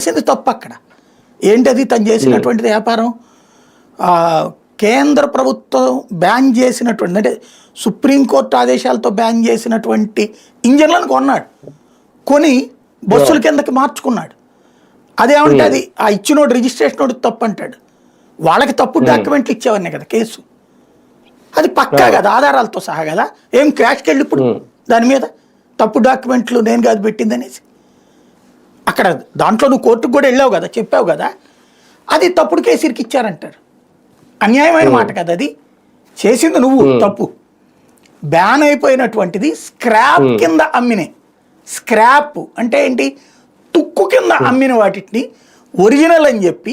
చేసింది తప్పు అక్కడ. ఏంటది తను చేసినటువంటిది వ్యాపారం? ఆ, కేంద్ర ప్రభుత్వం బ్యాన్ చేసినటువంటి అంటే సుప్రీంకోర్టు ఆదేశాలతో బ్యాన్ చేసినటువంటి ఇంజన్లను కొన్నాడు. కొని బస్సుల కిందకి మార్చుకున్నాడు. అదేమంటే అది ఆ ఇచ్చినోడు రిజిస్ట్రేషన్ నోడు తప్పు అంటాడు వాళ్ళకి తప్పు డాక్యుమెంట్లు ఇచ్చేవన్నీ కదా కేసు. అది పక్కా కదా ఆధారాలతో సహా కదా. ఏం క్రాష్కి వెళ్ళి ఇప్పుడు దాని మీద తప్పు డాక్యుమెంట్లు నేను కాదు పెట్టింది అనేసి అక్కడ దాంట్లో నువ్వు కోర్టుకు కూడా వెళ్ళావు కదా చెప్పావు కదా అది తప్పుడు కేసీరికి ఇచ్చారంటారు. అన్యాయమైన మాట కదా అది. చేసింది నువ్వు తప్పు. బ్యాన్ అయిపోయినటువంటిది స్క్రాప్ కింద అమ్మినే. స్క్రాప్ అంటే ఏంటి? తుక్కు కింద అమ్మిన వాటిని ఒరిజినల్ అని చెప్పి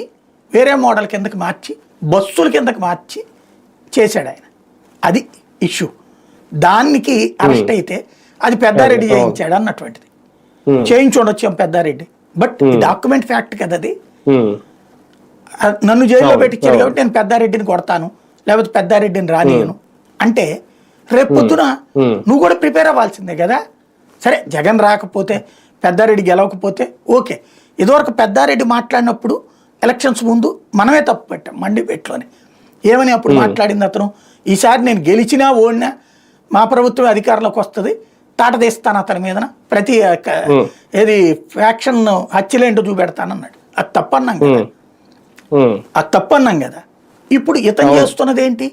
వేరే మోడల్ కిందకి మార్చి బస్సుల కిందకి మార్చి చేశాడు ఆయన. అది ఇష్యూ. దానికి అరెస్ట్ అయితే అది పెద్దారెడ్డి చేయించాడు అన్నటువంటిది. చేయించి ఉండొచ్చు పెద్దారెడ్డి. బట్ డాక్యుమెంట్ ఫ్యాక్ట్ కదా అది నన్ను జైల్లో అవును. కాబట్టి నేను పెద్దారెడ్డిని కొడతాను లేకపోతే పెద్దారెడ్డిని రానియను. అంటే రేపు పొద్దున Hmm. నువ్వు కూడా ప్రిపేర్ అవ్వాల్సిందే కదా? సరే జగన్ రాకపోతే పెద్దారెడ్డి గెలవకపోతే ఓకే. ఇదివరకు పెద్దారెడ్డి మాట్లాడినప్పుడు ఎలక్షన్స్ ముందు మనమే తప్పు పెట్టాం మండి పెట్టులోని ఏమని అప్పుడు మాట్లాడింది అతను? ఈసారి నేను గెలిచినా ఓడినా మా ప్రభుత్వం అధికారంలోకి వస్తుంది. తాట తీస్తాను అతని మీద ప్రతి ఏది ఫ్యాక్షన్ హత్యలేంటో చూపెడతానన్నాడు. అది తప్పన్నాం కదా. అది తప్పన్నాం కదా. ఇప్పుడు ఇతను చేస్తున్నది ఏంటి?